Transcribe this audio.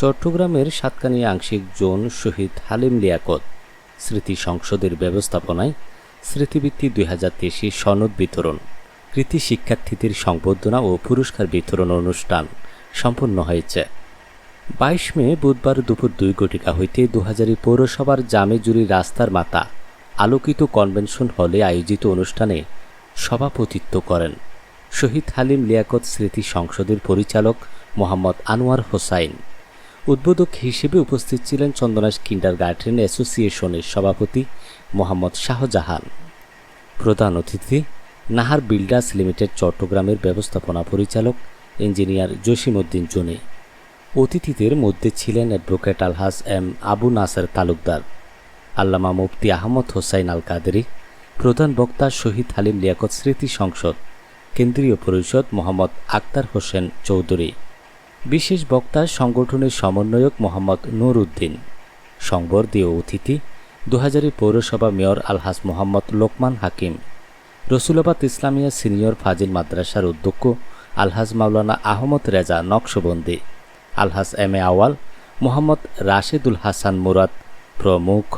চট্টগ্রামের সাতকানিয়া আংশিক জোন শহীদ হালিম লিয়াকত, স্মৃতি সংসদের ব্যবস্থাপনায় স্মৃতিবৃত্তি দুই হাজার তেইশে সনদ বিতরণ, কৃতি শিক্ষার্থীদের সংবর্ধনা ও পুরস্কার বিতরণ অনুষ্ঠান সম্পন্ন হয়েছে। বাইশ মে বুধবার দুপুর দুই ঘটিকা হইতে দুহাজারি পৌরসভার জামেজুরি রাস্তার মাতা আলোকিত কনভেনশন হলে আয়োজিত অনুষ্ঠানে সভাপতিত্ব করেন শহীদ হালিম লিয়াকত স্মৃতি সংসদের পরিচালক মোহাম্মদ আনোয়ার হোসাইন। উদ্বোধক হিসেবে উপস্থিত ছিলেন চন্দনাশ কিন্ডার গার্ডেন অ্যাসোসিয়েশনের সভাপতি মোহাম্মদ শাহজাহান। প্রধান অতিথি, নাহার বিল্ডার্স লিমিটেড চট্টগ্রামের ব্যবস্থাপনা পরিচালক ইঞ্জিনিয়ার জসিমউদ্দিন জুনি। অতিথিদের মধ্যে ছিলেন অ্যাডভোকেট আলহাজ এম আবু নাসের তালুকদার, আল্লামা মুফতি আহমদ হোসাইন আল কাদেরি, প্রধান বক্তা শহীদ হালিম লিয়াকত স্মৃতি সংসদ, কেন্দ্রীয় পরিষদ মোহাম্মদ আক্তার হোসেন চৌধুরী। বিশেষ বক্তা সংগঠনের সমন্বয়ক মোহাম্মদ নুর উদ্দিন সংবর্ধীয় অতিথি দুহাজারি পৌরসভা মেয়র আলহাজ মোহাম্মদ লোকমান হাকিম। রসুলাবাদ ইসলামিয়া সিনিয়র ফাজিল মাদ্রাসার অধ্যক্ষ আলহাজ মাওলানা আহমদ রেজা নকশবন্দি। আলহাজ এম এ আওয়াল, মোহাম্মদ রাশেদুল হাসান মুরাদ, প্রমুখ।